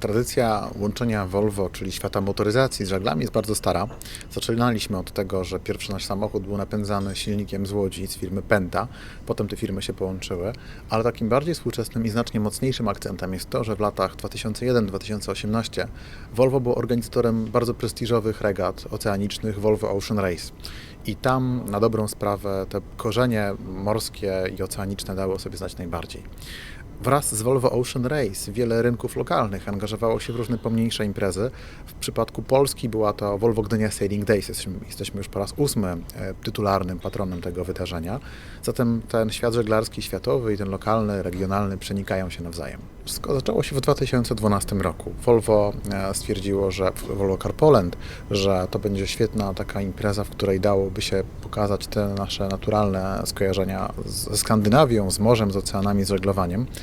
Tradycja łączenia Volvo, czyli świata motoryzacji z żaglami jest bardzo stara. Zaczynaliśmy od tego, że pierwszy nasz samochód był napędzany silnikiem z Łodzi z firmy Penta. Potem te firmy się połączyły, ale takim bardziej współczesnym i znacznie mocniejszym akcentem jest to, że w latach 2001-2018 Volvo był organizatorem bardzo prestiżowych regat oceanicznych Volvo Ocean Race. I tam na dobrą sprawę te korzenie morskie i oceaniczne dały o sobie znać najbardziej. Wraz z Volvo Ocean Race wiele rynków lokalnych angażowało się w różne pomniejsze imprezy. W przypadku Polski była to Volvo Gdynia Sailing Days. Jesteśmy, już po raz ósmy e, tytularnym patronem tego wydarzenia. Zatem ten świat żeglarski światowy i ten lokalny, regionalny przenikają się nawzajem. Wszystko zaczęło się w 2012 roku. Volvo e, stwierdziło, że Volvo Car Poland, że to będzie świetna taka impreza, w której dałoby się pokazać te nasze naturalne skojarzenia ze Skandynawią, z morzem, z oceanami, z żeglowaniem.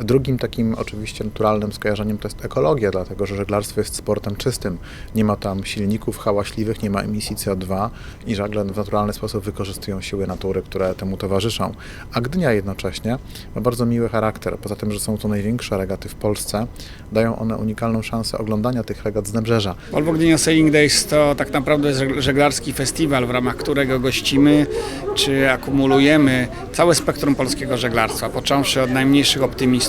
Drugim takim oczywiście naturalnym skojarzeniem to jest ekologia, dlatego że żeglarstwo jest sportem czystym. Nie ma tam silników hałaśliwych, nie ma emisji CO2 i żagle w naturalny sposób wykorzystują siły natury, które temu towarzyszą. A Gdynia jednocześnie ma bardzo miły charakter. Poza tym, że są to największe regaty w Polsce, dają one unikalną szansę oglądania tych regat z nabrzeża. Volvo Gdynia Sailing Days to tak naprawdę żeglarski festiwal, w ramach którego gościmy czy akumulujemy całe spektrum polskiego żeglarstwa, począwszy od najmniejszych optymistów,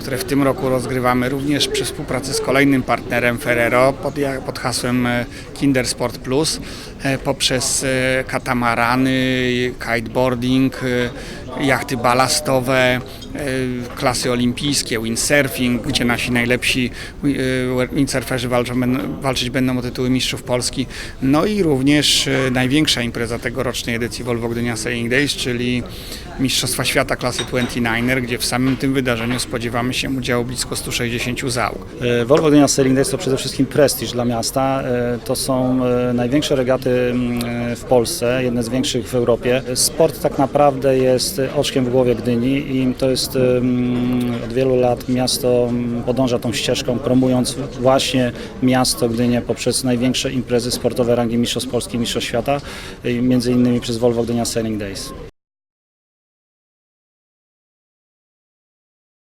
które w tym roku rozgrywamy również przy współpracy z kolejnym partnerem Ferrero pod, pod hasłem e, Kinder Sport Plus, e, poprzez e, katamarany, kiteboarding, jachty balastowe, klasy olimpijskie, windsurfing, gdzie nasi najlepsi e, windsurferzy walczą, walczyć będą o tytuły mistrzów Polski. No i również e, największa impreza tegorocznej edycji Volvo Gdynia Sailing Days, czyli Mistrzostwa Świata klasy 29er, gdzie w samym tym wydarzeniu spodziewamy się udziału blisko 160 załóg. E, Volvo Gdynia Sailing Days to przede wszystkim prestiż dla miasta. E, To są e, największe regaty mm, e, w Polsce, jedne z większych w Europie. Sport tak naprawdę jest oczkiem w głowie Gdyni i to jest mm, od wielu lat miasto podąża tą ścieżką, promując właśnie miasto Gdynię poprzez największe imprezy sportowe rangi Mistrzostw Polski, Mistrzostw Świata, między innymi przez Volvo Gdynia Sailing Days.